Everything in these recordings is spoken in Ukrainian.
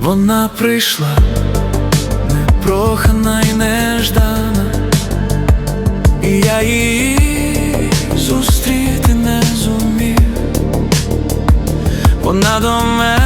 Вона прийшла непрохана і неждана, і я її зустріти не зумів. Вона до мене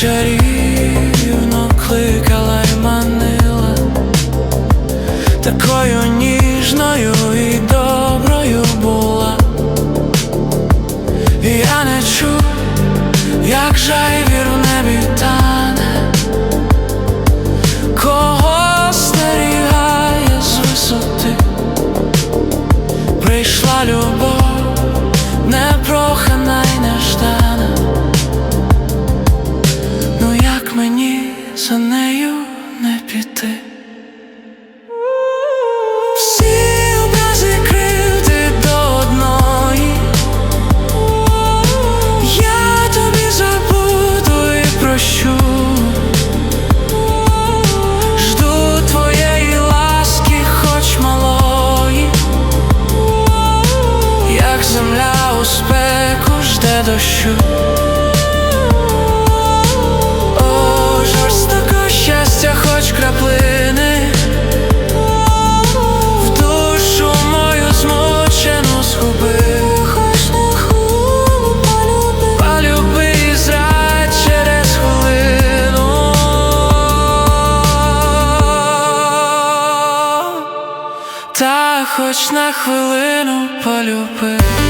чарівно кликала й манила, такою ніжною і доброю була. Я не чув, як жайвір в небі тане, кого стерігає з висоти, прийшла любов, земля у спеку жде дощу. Хоч на хвилину полюби